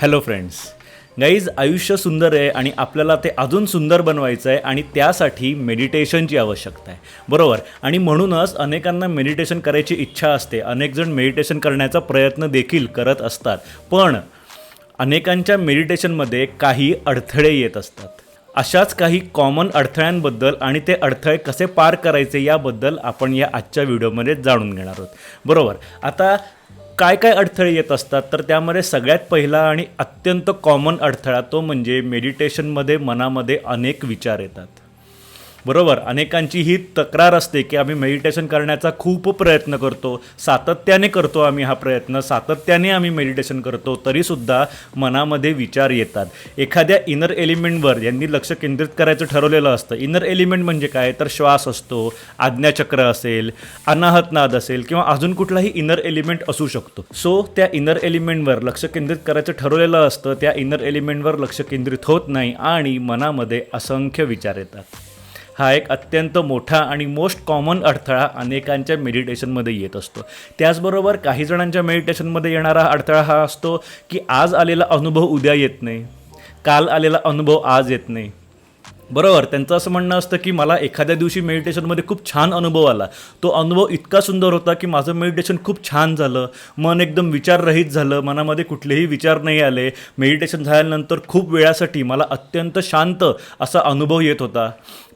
Hello friends guys आयुष्य सुंदर आहे आणि आपल्याला ते अजून सुंदर बनवायचं आहे आणि त्यासाठी मेडिटेशनची आवश्यकता आहे. बरोबर? आणि म्हणूनच अनेकांना मेडिटेशन करायची इच्छा असते. अनेकजण मेडिटेशन करण्याचा प्रयत्न देखील करत असतात. पण अनेकांच्या मेडिटेशनमध्ये काही अडथळे येत असतात. अशाच काही कॉमन अडथळ्यांबद्दल आणि ते अडथळे कसे पार करायचे याबद्दल आपण या आजच्या व्हिडिओमध्ये जाणून घेणार आहोत. बरोबर? आता काय काय अडथळे येत असतात तर त्यामध्ये सगळ्यात पहिला आणि अत्यंत कॉमन अडथळा तो म्हणजे मेडिटेशनमध्ये मनामध्ये अनेक विचार येतात. बरोबर अनेकांची ही तक्रार असते की आम्ही मेडिटेशन करण्याचा खूप प्रयत्न करतो सातत्याने करतो आम्ही हा प्रयत्न सातत्याने आम्ही मेडिटेशन करतो तरीसुद्धा मनामध्ये विचार येतात. एखाद्या इनर एलिमेंटवर यांनी लक्ष केंद्रित करायचं ठरवलेलं असतं. इनर एलिमेंट म्हणजे काय? तर श्वास असतो आज्ञाचक्र असेल अनाहतनाद असेल किंवा अजून कुठलाही इनर एलिमेंट असू शकतो. सो त्या इनर एलिमेंटवर लक्ष केंद्रित करायचं ठरवलेलं असतं त्या इनर एलिमेंटवर लक्ष केंद्रित होत नाही आणि मनामध्ये असंख्य विचार येतात. हा एक अत्यंत मोठा आणि मोस्ट कॉमन अडथळा अनेकांच्या मेडिटेशनमध्ये येत असतो. त्याचबरोबर काही जणांच्या मेडिटेशनमध्ये येणारा अडथळा हा असतो की आज आलेला अनुभव उद्या येत नाही. काल आलेला अनुभव आज येत नाही. बरोबर त्यांचं असं म्हणणं असतं की मला एखाद्या दिवशी मेडिटेशनमध्ये खूप छान अनुभव आला. तो अनुभव इतका सुंदर होता की माझं मेडिटेशन खूप छान झालं. मन एकदम विचाररहित झालं. मनामध्ये कुठलेही विचार नाही आले. मेडिटेशन झाल्यानंतर खूप वेळासाठी मला अत्यंत शांत असा अनुभव येत होता.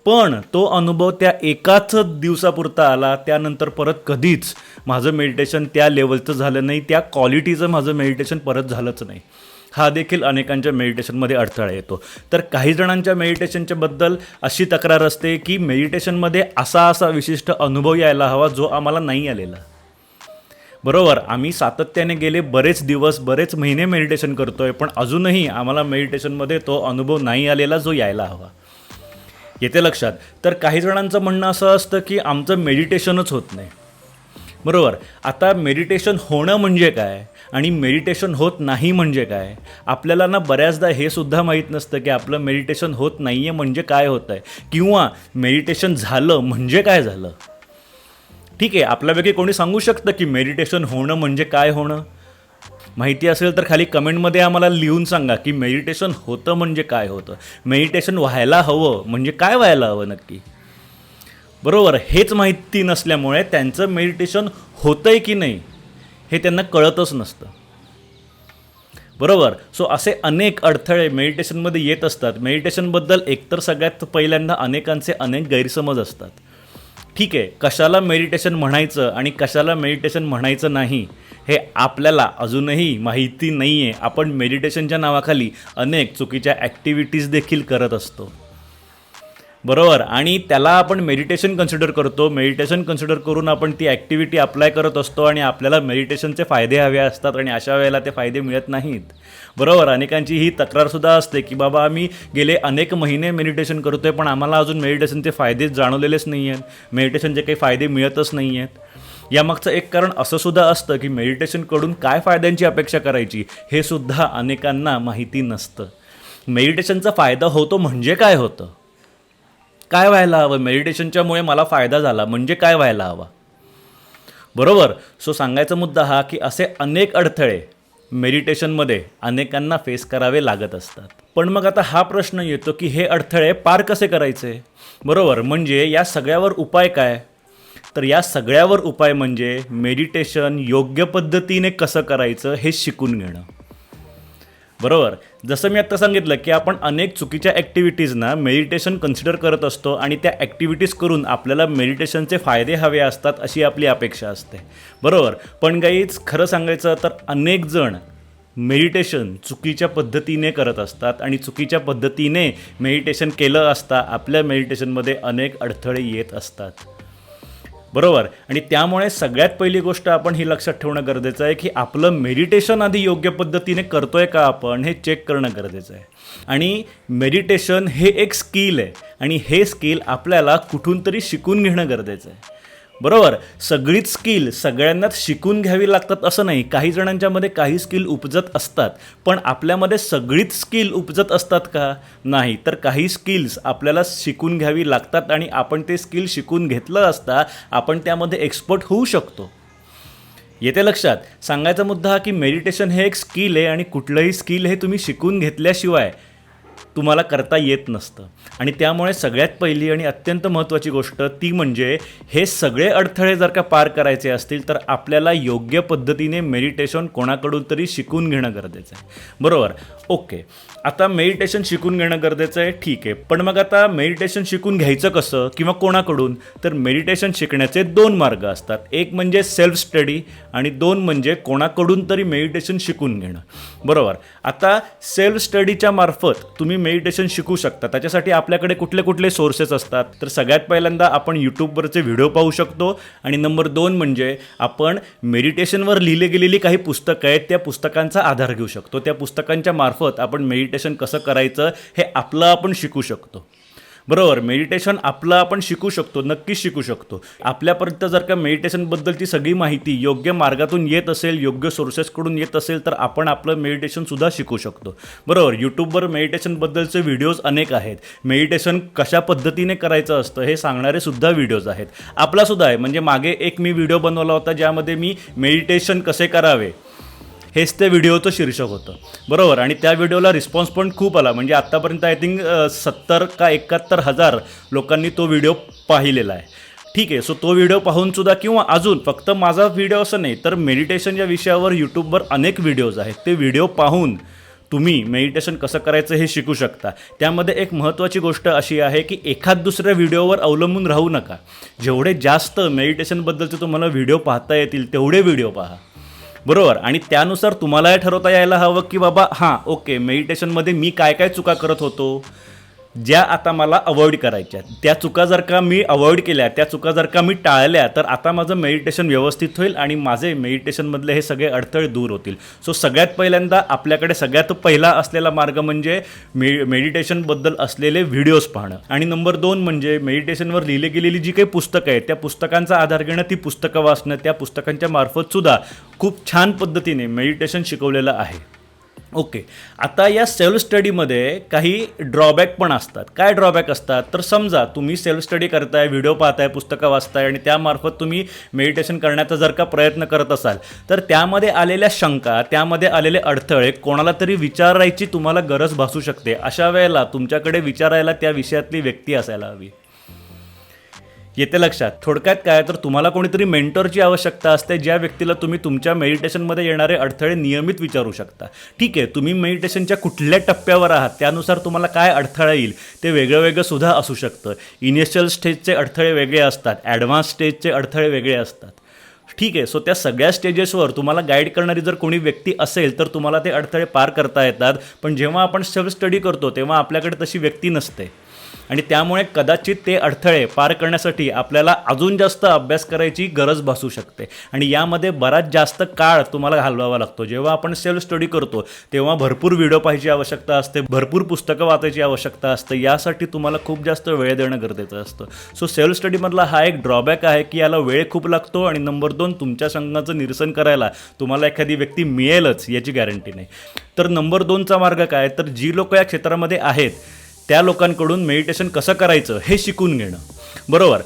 पण तो अनुभव त्या एकाच दिवसापुरता आला. त्यानंतर परत कधीच माझं मेडिटेशन त्या लेवलचं झालं नाही. त्या क्वालिटीचं माझं मेडिटेशन परत झालंच नाही. हा देखील अनेकांच्या मेडिटेशनमध्ये अडथळा येतो. तर काही जणांच्या मेडिटेशनच्या बद्दल अशी तक्रार असते की मेडिटेशनमध्ये असा असा विशिष्ट अनुभव यायला हवा जो आम्हाला नाही आलेला. बरोबर आम्ही सातत्याने गेले बरेच दिवस बरेच महिने मेडिटेशन करतोय पण अजूनही आम्हाला मेडिटेशनमध्ये तो अनुभव नाही आलेला जो यायला हवा. येते लक्षात. तर काही जणांचं म्हणणं असं असतं की आमचं मेडिटेशनच होत नाही. बरोबर. आता मेडिटेशन होणं म्हणजे काय आणि मेडिटेशन होत नाही म्हणजे काय? आपल्याला ना बऱ्याचदा हे सुद्धा माहीत नसतं की आपलं मेडिटेशन होत नाही आहे म्हणजे काय होतं आहे किंवा मेडिटेशन झालं म्हणजे काय झालं? ठीक आहे आपल्यापैकी कोणी सांगू शकतं की मेडिटेशन होणं म्हणजे काय होणं? माहिती असेल तर खाली कमेंटमध्ये आम्हाला लिहून सांगा की मेडिटेशन होतं म्हणजे काय होतं? मेडिटेशन व्हायला हवं म्हणजे काय व्हायला हवं नक्की? बरोबर हेच माहिती नसल्यामुळे त्यांचं मेडिटेशन होतंय की नाही हे त्यांना कळतच नसतं. बरोबर सो असे अनेक अडथळे मेडिटेशनमध्ये येत असतात. मेडिटेशनबद्दल एकतर सगळ्यात पहिल्यांदा अनेकांचे अनेक गैरसमज असतात. ठीक आहे कशाला मेडिटेशन म्हणायचं आणि कशाला मेडिटेशन म्हणायचं नाही हे आपल्याला अजूनही माहिती नाही आहे आपण मेडिटेशनच्या नावाखाली अनेक चुकीच्या ॲक्टिव्हिटीज देखील करत असतो. बरोबर. आणि त्याला आपण मेडिटेशन कन्सिडर करतो. मेडिटेशन कन्सिडर करून आपण ती ॲक्टिव्हिटी अप्लाय करत असतो आणि आपल्याला मेडिटेशनचे फायदे हवे असतात आणि अशा वेळेला ते फायदे मिळत नाहीत. बरोबर. अनेकांची ही तक्रारसुद्धा असते की बाबा आम्ही गेले अनेक महिने मेडिटेशन करतो आहे पण आम्हाला अजून मेडिटेशनचे फायदे जाणवलेलेच नाही आहेत मेडिटेशनचे काही फायदे मिळतच नाही आहेत यामागचं एक कारण असं सुद्धा असतं की मेडिटेशनकडून काय फायद्यांची अपेक्षा करायची हे सुद्धा अनेकांना माहिती नसतं. मेडिटेशनचा फायदा होतो म्हणजे काय होतं? काय व्हायला हवं? मेडिटेशनच्यामुळे मला फायदा झाला. म्हणजे काय व्हायला हवा? बरोबर? सो सांगायचा मुद्दा हा की असे अनेक अडथळे मेडिटेशनमध्ये अनेकांना फेस करावे लागत असतात. पण मग आता हा प्रश्न येतो की हे अडथळे पार कसे करायचे? बरोबर? म्हणजे या सगळ्यावर उपाय काय? तर या सगळ्यावर उपाय म्हणजे मेडिटेशन योग्य पद्धतीने कसं करायचं हे शिकून घेणं. बरोबर. जसं मी आत्ता सांगितलं की आपण अनेक चुकीच्या ॲक्टिव्हिटीजना मेडिटेशन कन्सिडर करत असतो आणि त्या ॲक्टिव्हिटीज करून आपल्याला मेडिटेशनचे फायदे हवे असतात अशी आपली अपेक्षा असते. बरोबर. पण काहीच खरं सांगायचं तर अनेक जण मेडिटेशन चुकीच्या पद्धतीने करत असतात आणि चुकीच्या पद्धतीने मेडिटेशन केलं असता आपल्या मेडिटेशनमध्ये अनेक अडथळे येत असतात. बरोबर. आणि त्यामुळे सगळ्यात पहिली गोष्ट आपण ही लक्षात ठेवणं गरजेचं आहे की आपलं मेडिटेशन आधी योग्य पद्धतीने करतोय का आपण हे चेक करणं गरजेचं आहे. आणि मेडिटेशन हे एक स्किल आहे. आणि हे स्किल आपल्याला कुठून तरी शिकून घेणं गरजेचं आहे. बरोबर? सगळीच स्किल सगळ्यांनाच शिकून घ्यावी लागतात असं नाही. काही जणांच्यामध्ये काही स्किल उपजत असतात. पण आपल्यामध्ये सगळीच स्किल उपजत असतात का? नाही. तर काही स्किल्स आपल्याला शिकून घ्यावी लागतात आणि आपण ते स्किल शिकून घेतलं असता आपण त्यामध्ये एक्सपर्ट होऊ शकतो. येते लक्षात. सांगायचा मुद्दा हा की मेडिटेशन हे एक स्किल आहे आणि कुठलंही स्किल हे तुम्ही शिकून घेतल्याशिवाय तुम्हाला करता येत नसतं. आणि त्यामुळे सगळ्यात पहिली आणि अत्यंत महत्त्वाची गोष्ट ती म्हणजे हे सगळे अडथळे जर का पार करायचे असतील तर आपल्याला योग्य पद्धतीने मेडिटेशन कोणाकडून तरी शिकून घेणं गरजेचं आहे. बरोबर? ओके. आता मेडिटेशन शिकून घेणं गरजेचं आहे ठीक आहे. पण मग आता मेडिटेशन शिकून घ्यायचं कसं किंवा कोणाकडून? तर मेडिटेशन शिकण्याचे दोन मार्ग असतात. एक म्हणजे सेल्फ स्टडी आणि दोन म्हणजे कोणाकडून तरी मेडिटेशन शिकून घेणं. बरोबर? आता सेल्फ स्टडीच्या मार्फत तुम्ही मेडिटेशन शिकू शकता. त्याच्यासाठी आपल्याकडे कुठले कुठले सोर्सेस असतात. तर सगळ्यात पहिल्यांदा आपण यूट्यूबवरचे व्हिडिओ पाहू शकतो. आणि नंबर दोन म्हणजे आपण मेडिटेशनवर लिहिले गेलेली काही पुस्तकं आहेत त्या पुस्तकांचा आधार घेऊ शकतो. त्या पुस्तकांच्या मार्फत आपण मेडिटेशन कसं करायचं हे आपलं आपण शिकू शकतो. बरोबर मेडिटेशन आपलं आपण शिकू शकतो नक्कीच शिकू शकतो. आपल्यापर्यंत जर का मेडिटेशनबद्दलची सगळी माहिती योग्य मार्गातून येत असेल योग्य सोर्सेसकडून येत असेल तर आपण आपलं मेडिटेशनसुद्धा शिकू शकतो. बरोबर यूट्यूबवर मेडिटेशनबद्दलचे व्हिडिओज अनेक आहेत. मेडिटेशन कशा पद्धतीने करायचं असतं हे सांगणारे सुद्धा व्हिडिओज आहेत. आपलासुद्धा आहे म्हणजे मागे एक मी व्हिडिओ बनवला होता ज्यामध्ये मी मेडिटेशन कसे करावे? हेच त्या व्हिडिओचं शीर्षक होतं. बरोबर? आणि त्या व्हिडिओला रिस्पॉन्स पण खूप आला. म्हणजे आत्तापर्यंत आय थिंक सत्तर का एकाहत्तर हजार लोकांनी तो व्हिडिओ पाहिलेला आहे. ठीक आहे सो तो व्हिडिओ पाहून सुद्धा किंवा अजून फक्त माझा व्हिडिओ असं नाही तर मेडिटेशन या विषयावर यूट्यूबवर अनेक व्हिडिओज आहेत. ते व्हिडिओ पाहून तुम्ही मेडिटेशन कसं करायचं हे शिकू शकता. त्यामध्ये एक महत्त्वाची गोष्ट अशी आहे की एखाद दुसऱ्या व्हिडिओवर अवलंबून राहू नका. जेवढे जास्त मेडिटेशनबद्दलचे तुम्हाला व्हिडिओ पाहता येतील तेवढे व्हिडिओ पहा. बरोबर. आणि त्यानुसार तुम्हालाही ठरवता यायला हवं की बाबा हां ओके मेडिटेशनमध्ये मी काय काय चुका करत होतो? ज्या आता मला अवॉइड करायच्या आहेत. त्या चुका जर का मी अवॉइड केल्या त्या चुका जर का मी टाळल्या तर आता माझं मेडिटेशन व्यवस्थित होईल आणि माझे मेडिटेशनमधले हे सगळे अडथळे दूर होतील. सो सगळ्यात पहिल्यांदा आपल्याकडे सगळ्यात पहिला असलेला मार्ग म्हणजे मे मेडिटेशनबद्दल असलेले व्हिडिओज पाहणं. आणि नंबर दोन म्हणजे मेडिटेशनवर लिहिली गेलेली जी काही पुस्तकं आहेत त्या पुस्तकांचा आधार घेणं ती पुस्तकं वाचणं त्या पुस्तकांच्या मार्फतसुद्धा खूप छान पद्धतीने मेडिटेशन शिकवलेलं आहे. ओके. आता या सेल्फ स्टडीमध्ये काही ड्रॉबॅक पण असतात. काय ड्रॉबॅक असतात? तर समजा तुम्ही सेल्फ स्टडी करताय व्हिडिओ पाहताय पुस्तकं वाचताय आणि त्यामार्फत तुम्ही मेडिटेशन करण्याचा जर का प्रयत्न करत असाल तर त्यामध्ये आलेल्या शंका त्यामध्ये आलेले अडथळे कोणाला तरी विचारायची तुम्हाला गरज भासू शकते. अशा वेळेला तुमच्याकडे विचारायला त्या विषयातली व्यक्ती असायला हवी. येते लक्षात. थोडक्यात काय तर तुम्हाला कोणीतरी मेंटरची आवश्यकता असते ज्या व्यक्तीला तुम्ही तुमच्या मेडिटेशनमध्ये येणारे अडथळे नियमित विचारू शकता. ठीक आहे तुम्ही मेडिटेशनच्या कुठल्या टप्प्यावर आहात त्यानुसार तुम्हाला काय अडथळा येईल ते वेगळं वेगळं सुद्धा असू शकतं. इनिशियल स्टेजचे अडथळे वेगळे असतात ॲडव्हान्स स्टेजचे अडथळे वेगळे असतात. ठीक आहे सो त्या सगळ्या स्टेजेसवर तुम्हाला गाईड करणारी जर कोणी व्यक्ती असेल तर तुम्हाला ते अडथळे पार करता येतात. पण जेव्हा आपण सेल्फ स्टडी करतो तेव्हा आपल्याकडे तशी व्यक्ती नसते. आणि त्यामुळे कदाचित ते अडथळे पार करण्यासाठी आपल्याला अजून जास्त अभ्यास करायची गरज भासू शकते. आणि यामध्ये बराच जास्त काळ तुम्हाला घालवावा लागतो. जेव्हा आपण सेल्फ स्टडी करतो तेव्हा भरपूर व्हिडिओ पाहायची आवश्यकता असते भरपूर पुस्तकं वाचायची आवश्यकता असते. यासाठी तुम्हाला खूप जास्त वेळ देणं गरजेचं असतं. सो सेल्फ स्टडीमधला हा एक ड्रॉबॅक आहे की याला वेळ खूप लागतो आणि नंबर दोन तुमच्या संघाचं निरसन करायला तुम्हाला एखादी व्यक्ती मिळेलच याची गॅरंटी नाही. तर नंबर दोनचा मार्ग काय? तर जी लोक या क्षेत्रामध्ये आहेत त्या लोकांकडून मेडिटेशन कसं करायचं हे शिकून घेणं. बरोबर?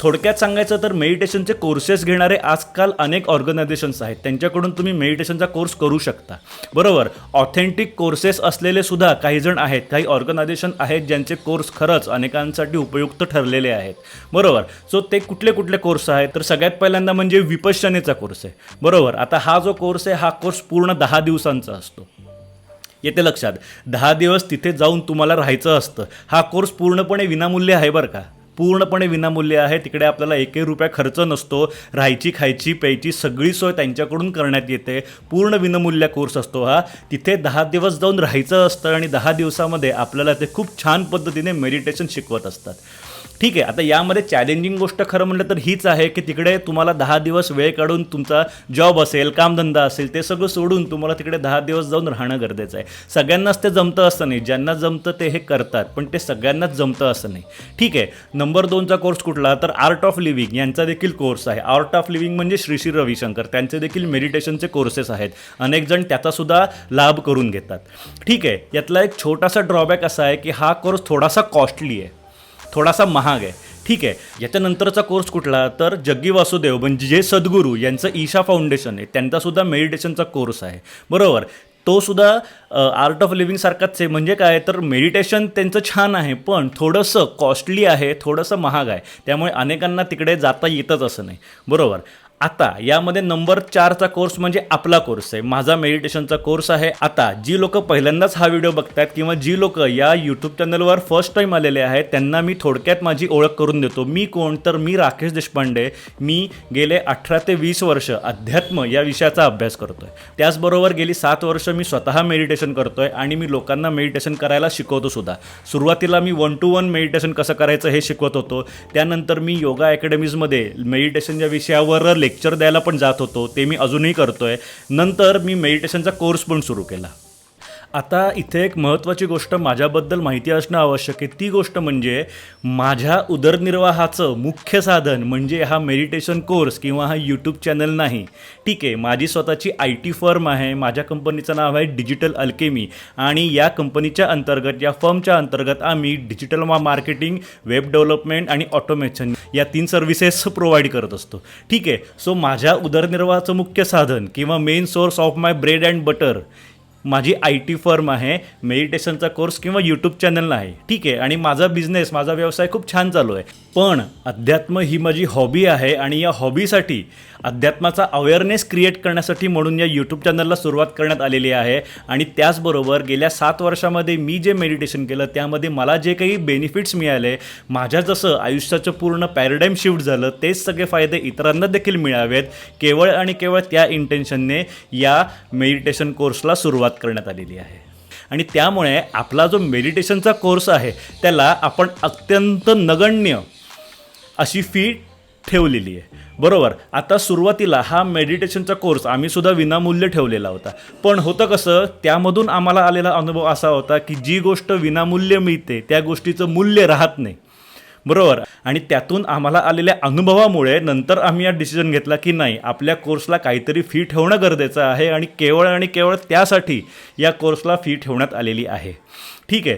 थोडक्यात सांगायचं तर मेडिटेशनचे कोर्सेस घेणारे आजकाल अनेक ऑर्गनायझेशन्स आहेत. त्यांच्याकडून तुम्ही मेडिटेशनचा कोर्स करू शकता. बरोबर? ऑथेंटिक कोर्सेस असलेले सुद्धा काही जण आहेत. काही ऑर्गनायझेशन आहेत ज्यांचे कोर्स खरंच अनेकांसाठी उपयुक्त ठरलेले आहेत. बरोबर? सो ते कुठले कुठले कोर्स आहेत? तर सगळ्यात पहिल्यांदा म्हणजे विपश्यनेचा कोर्स आहे. बरोबर? आता हा जो कोर्स आहे हा कोर्स पूर्ण दहा दिवसांचा असतो. येते लक्षात. दहा दिवस तिथे जाऊन तुम्हाला राहायचं असतं. हा कोर्स पूर्णपणे विनामूल्य आहे बरं का? पूर्णपणे विनामूल्य आहे. तिकडे आपल्याला एकही रुपया खर्च नसतो. राहायची खायची प्यायची सगळी सोय त्यांच्याकडून करण्यात येते. पूर्ण विनामूल्य कोर्स असतो हा. तिथे दहा दिवस जाऊन राहायचं असतं आणि दहा दिवसामध्ये आपल्याला ते खूप छान पद्धतीने मेडिटेशन शिकवत असतात. ठीक आहे आता यामध्ये चॅलेंजिंग गोष्ट खरं म्हटलं तर हीच आहे की तिकडे तुम्हाला दहा दिवस वेळ काढून तुमचा जॉब असेल कामधंदा असेल ते सगळं सोडून तुम्हाला तिकडे दहा दिवस जाऊन राहणं गरजेचं आहे. सगळ्यांनाच ते जमतं असं नाही ज्यांना जमतं ते हे करतात पण ते सगळ्यांनाच जमतं असं नाही. ठीक आहे नंबर दोनचा कोर्स कुठला? तर आर्ट ऑफ लिव्हिंग यांचा देखील कोर्स आहे. आर्ट ऑफ लिव्हिंग म्हणजे श्री श्री रविशंकर. त्यांचे देखील मेडिटेशनचे कोर्सेस आहेत. अनेक जण त्याचासुद्धा लाभ करून घेतात. ठीक आहे यातला एक छोटासा ड्रॉबॅक असा आहे की हा कोर्स थोडासा कॉस्टली आहे. थोडासा महाग आहे. ठीक आहे. याच्यानंतरचा कोर्स कुठला? तर जग्गी वासुदेव म्हणजे जे सद्गुरू यांचं ईशा फाउंडेशन आहे त्यांचासुद्धा मेडिटेशनचा कोर्स आहे. बरोबर? तो सुद्धा आर्ट ऑफ लिव्हिंगसारखाच आहे. म्हणजे काय? तर मेडिटेशन त्यांचं छान आहे पण थोडंसं कॉस्टली आहे थोडंसं महाग आहे. त्यामुळे अनेकांना तिकडे जाता येतच असं नाही. बरोबर? आता यामध्ये नंबर चारचा कोर्स म्हणजे आपला कोर्स आहे. माझा मेडिटेशनचा कोर्स आहे. आता जी लोक पहिल्यांदाच हा व्हिडिओ बघतात किंवा जी लोक या यूट्यूब चॅनलवर फर्स्ट टाईम आलेले आहेत त्यांना मी थोडक्यात माझी ओळख करून देतो. मी कोण? तर मी राकेश देशपांडे. मी गेले अठरा ते वीस वर्ष अध्यात्म या विषयाचा अभ्यास करतोय. त्याचबरोबर गेली सात वर्ष मी स्वतः मेडिटेशन करतोय आणि मी लोकांना मेडिटेशन करायला शिकवतो सुद्धा. सुरुवातीला मी वन टू वन मेडिटेशन कसं करायचं हे शिकवत होतो. त्यानंतर मी योगा अकॅडमीजमध्ये मेडिटेशनच्या विषयावर लेख लेक्चर द्यायला पण जात होतो ते मी अजूनही करतोय. नंतर मी मेडिटेशनचा कोर्स पण सुरू केला. आता इथे एक महत्त्वाची गोष्ट माझ्याबद्दल माहिती असणं आवश्यक आहे. ती गोष्ट म्हणजे माझ्या उदरनिर्वाहाचं मुख्य साधन म्हणजे हा मेडिटेशन कोर्स किंवा हा यूट्यूब चॅनल नाही. ठीक आहे माझी स्वतःची आय टी फर्म आहे माझ्या कंपनीचं नाव आहे डिजिटल अल्केमी आणि या कंपनीच्या अंतर्गत या फर्मच्या अंतर्गत आम्ही डिजिटल मा मार्केटिंग वेब डेव्हलपमेंट आणि ऑटोमेशन या तीन सर्व्हिसेस प्रोव्हाइड करत असतो. ठीक आहे सो माझ्या उदरनिर्वाहाचं मुख्य साधन किंवा main source of my bread and butter माझी आय टी फर्म आहे मेडिटेशनचा कोर्स किंवा यूट्यूब चॅनल आहे ठीक आहे आणि माझा बिझनेस माझा व्यवसाय खूप छान चालू आहे. पण अध्यात्म ही माझी हॉबी आहे आणि या हॉबीसाठी अध्यात्माचा अवेअरनेस क्रिएट करण्यासाठी म्हणून या यूट्यूब चॅनलला सुरुवात करण्यात आलेली आहे. आणि त्याचबरोबर गेल्या सात वर्षामध्ये मी जे मेडिटेशन केलं त्यामध्ये मला जे काही बेनिफिट्स मिळाले माझ्या जसं आयुष्याचं पूर्ण पॅराडाईम शिफ्ट झालं तेच सगळे फायदे इतरांना देखील मिळावेत. केवळ आणि केवळ त्या इंटेन्शनने या मेडिटेशन कोर्सला सुरुवात करण्यात आलेली आहे. आणि त्यामुळे आपला जो मेडिटेशनचा कोर्स आहे त्याला आपण अत्यंत नगण्य अशी फी ठेवलेली आहे. बरोबर? आता सुरुवातीला हा मेडिटेशनचा कोर्स आम्हीसुद्धा विनामूल्य ठेवलेला होता. पण होतं कसं त्यामधून आम्हाला आलेला अनुभव असा होता की जी गोष्ट विनामूल्य मिळते त्या गोष्टीचं मूल्य राहत नाही. बरोबर. आणि त्यातून आम्हाला आलेल्या अनुभवामुळे नंतर आम्ही या डिसिजन घेतला की नाही आपल्या कोर्सला काहीतरी फी ठेवणं गरजेचं आहे आणि केवळ आणि केवळ त्यासाठी या कोर्सला फी ठेवण्यात आलेली आहे. ठीक आहे.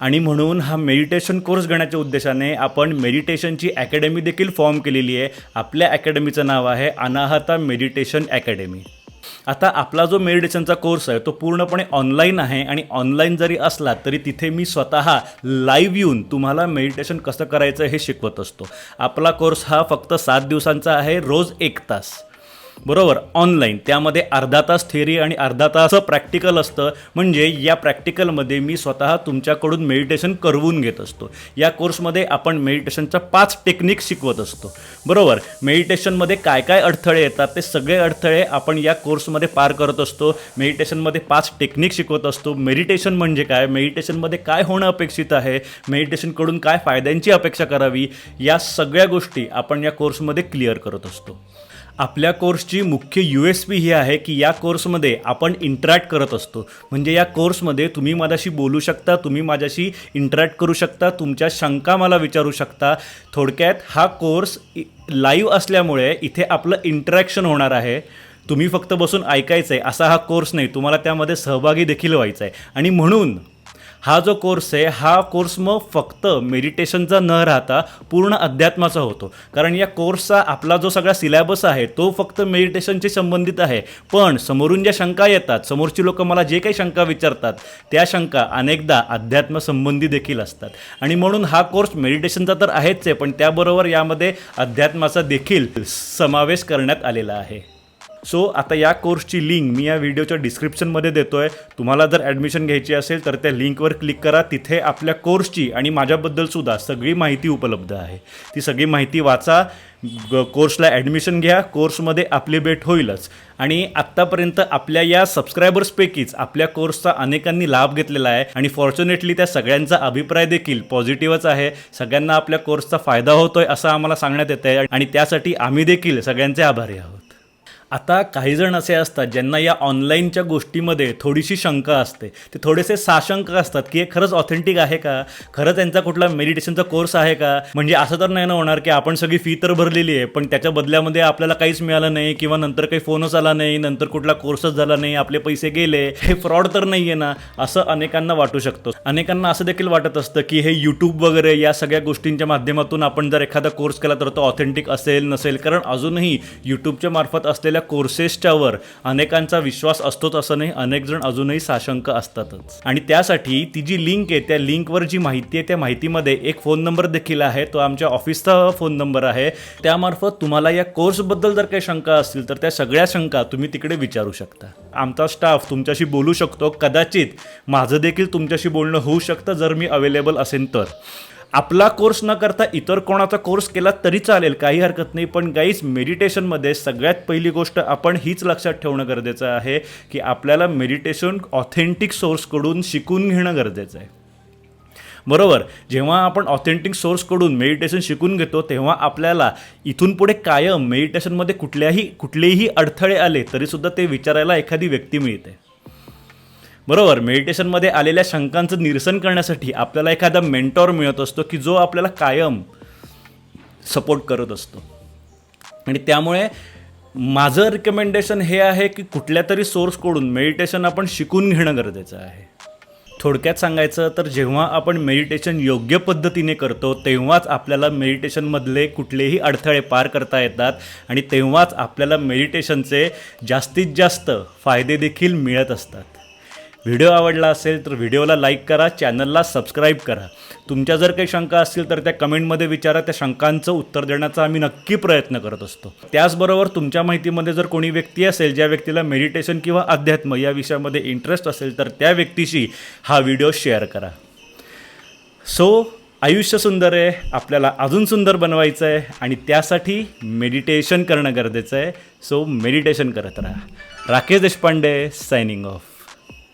आणि म्हणून हा मेडिटेशन कोर्स घेण्याच्या उद्देशाने आपण मेडिटेशनची अकॅडमी देखील फॉर्म केलेली आहे. आपल्या अकॅडमीचं नाव आहे अनाहता मेडिटेशन अकॅडमी आता आपला जो मेडिटेशनचा कोर्स आहे तो पूर्णपणे ऑनलाईन आहे आणि ऑनलाईन जरी असला तरी तिथे मी स्वतः लाईव्ह येऊन तुम्हाला मेडिटेशन कसं करायचं हे शिकवत असतो. आपला कोर्स हा फक्त सात दिवसांचा आहे रोज एक तास. बरोबर ऑनलाईन त्यामध्ये अर्धा तास थेअरी आणि अर्धा तास प्रॅक्टिकल असतं. म्हणजे या प्रॅक्टिकलमध्ये मी स्वतः तुमच्याकडून मेडिटेशन करवून घेत असतो. या कोर्समध्ये आपण मेडिटेशनच्या पाच टेक्निक शिकवत असतो. बरोबर? मेडिटेशनमध्ये काय काय अडथळे येतात ते सगळे अडथळे आपण या कोर्समध्ये पार करत असतो. मेडिटेशनमध्ये पाच टेक्निक शिकवत असतो. मेडिटेशन म्हणजे काय? मेडिटेशनमध्ये काय होणं अपेक्षित आहे? मेडिटेशनकडून काय फायद्यांची अपेक्षा करावी? या सगळ्या गोष्टी आपण या कोर्समध्ये क्लिअर करत असतो. आपल्या कोर्सची मुख्य यू एस पी ही आहे की या कोर्समध्ये आपण इंटरॅक्ट करत असतो. म्हणजे या कोर्समध्ये तुम्ही माझ्याशी बोलू शकता तुम्ही माझ्याशी इंटरॅक्ट करू शकता तुमच्या शंका मला विचारू शकता. थोडक्यात हा कोर्स लाईव्ह असल्यामुळे इथे आपलं इंटरॅक्शन होणार आहे. तुम्ही फक्त बसून ऐकायचं आहे असा हा कोर्स नाही. तुम्हाला त्यामध्ये सहभागी देखील व्हायचा आहे आणि म्हणून हा जो कोर्स आहे हा कोर्स मग फक्त मेडिटेशनचा न राहता पूर्ण अध्यात्माचा होतो. कारण या कोर्सचा आपला जो सगळा सिलॅबस आहे तो फक्त मेडिटेशनशी संबंधित आहे. पण समोरून ज्या शंका येतात समोरची लोक मला जे काही शंका विचारतात त्या शंका अनेकदा अध्यात्मसंबंधी देखील असतात. आणि म्हणून हा कोर्स मेडिटेशनचा तर आहेच आहे पण त्याबरोबर यामध्ये अध्यात्माचा देखील समावेश करण्यात आलेला आहे. सो आता या कोर्सची लिंक मी या व्हिडिओच्या डिस्क्रिप्शनमध्ये देतो आहे तुम्हाला जर ॲडमिशन घ्यायची असेल तर त्या लिंकवर क्लिक करा. तिथे आपल्या कोर्सची आणि माझ्याबद्दलसुद्धा सगळी माहिती उपलब्ध आहे. ती सगळी माहिती वाचा. कोर्सला ॲडमिशन घ्या. कोर्समध्ये आपली भेट होईलच. आणि आत्तापर्यंत आपल्या या सबस्क्रायबर्सपैकीच आपल्या कोर्सचा अनेकांनी लाभ घेतलेला आहे. आणि फॉर्च्युनेटली त्या सगळ्यांचा अभिप्राय देखील पॉझिटिव्हच आहे. सगळ्यांना आपल्या कोर्सचा फायदा होतोय असं आम्हाला सांगण्यात येत आहे आणि त्यासाठी आम्ही देखील सगळ्यांचे आभारी आहोत. आता काही जण असे असतात ज्यांना या ऑनलाईनच्या गोष्टीमध्ये थोडीशी शंका असते. ते थोडेसे साशंक असतात की हे खरंच ऑथेंटिक आहे का? खरंच त्यांचा कुठला मेडिटेशनचा कोर्स आहे का? म्हणजे असं तर नाही ना होणार की आपण सगळी फी तर भरलेली आहे पण त्याच्या बदल्यामध्ये आपल्याला काहीच मिळालं नाही किंवा नंतर काही फोनच आला नाही नंतर कुठला कोर्सच झाला नाही आपले पैसे गेले. हे फ्रॉड तर नाही आहे ना? असं अनेकांना वाटू शकतो. अनेकांना असं देखील वाटत असतं की हे यूट्यूब वगैरे या सगळ्या गोष्टींच्या माध्यमातून आपण जर एखादा कोर्स केला तर तो ऑथेंटिक असेल नसेल? कारण अजूनही यूट्यूबच्या मार्फत असलेल्या कोर्सेसच्या वर अनेकांचा विश्वास असतोच असं नाही अनेक जण अजूनही साशंक असतातच. आणि त्यासाठी ती जी लिंक आहे त्या लिंकवर जी माहिती आहे त्या माहितीमध्ये एक फोन नंबर देखील आहे. तो आमच्या ऑफिसचा फोन नंबर आहे. त्यामार्फत तुम्हाला या कोर्सबद्दल जर काही शंका असतील तर त्या सगळ्या शंका तुम्ही तिकडे विचारू शकता. आमचा स्टाफ तुमच्याशी बोलू शकतो. कदाचित माझं देखील तुमच्याशी बोलणं होऊ शकतं जर मी अवेलेबल असेल तर. आपला कोर्स न करता इतर कोणाचा कोर्स केला तरी चालेल काही हरकत नाही. पण गाईज मेडिटेशनमध्ये सगळ्यात पहिली गोष्ट आपण हीच लक्षात ठेवणं गरजेचं आहे की आपल्याला मेडिटेशन ऑथेंटिक सोर्सकडून शिकून घेणं गरजेचं आहे. बरोबर? जेव्हा आपण ऑथेंटिक सोर्सकडून मेडिटेशन शिकून घेतो तेव्हा आपल्याला इथून पुढे कायम मेडिटेशनमध्ये कुठल्याही कुठलेही अडथळे आले तरीसुद्धा ते विचारायला एखादी व्यक्ती मिळते. बरोबर मेडिटेशनमध्ये आलेल्या शंकांचं निरसन करण्यासाठी आपल्याला एखादा मेंटॉर मिळत असतो की जो आपल्याला कायम सपोर्ट करत असतो. आणि त्यामुळे माझं रिकमेंडेशन हे आहे की कुठल्या तरी सोर्सकडून मेडिटेशन आपण शिकून घेणं गरजेचं आहे. थोडक्यात सांगायचं तर जेव्हा आपण मेडिटेशन योग्य पद्धतीने करतो तेव्हाच आपल्याला मेडिटेशनमधले कुठलेही अडथळे पार करता येतात आणि तेव्हाच आपल्याला मेडिटेशनचे जास्तीत जास्त फायदे देखील मिळत असतात. व्हिडिओ आवडला असेल तर व्हिडिओला लाईक करा चॅनलला सबस्क्राईब करा. तुमच्या जर काही शंका असतील तर त्या कमेंटमध्ये विचारा त्या शंकांचं उत्तर देण्याचा आम्ही नक्की प्रयत्न करत असतो. त्याचबरोबर तुमच्या माहितीमध्ये जर कोणी व्यक्ती असेल ज्या व्यक्तीला मेडिटेशन किंवा अध्यात्म या विषयामध्ये इंटरेस्ट असेल तर त्या व्यक्तीशी हा व्हिडिओ शेअर करा. सो आयुष्य सुंदर आहे आपल्याला अजून सुंदर बनवायचं आहे आणि त्यासाठी मेडिटेशन करणं गरजेचं आहे. सो मेडिटेशन करत राहा. Rakesh Deshpande signing off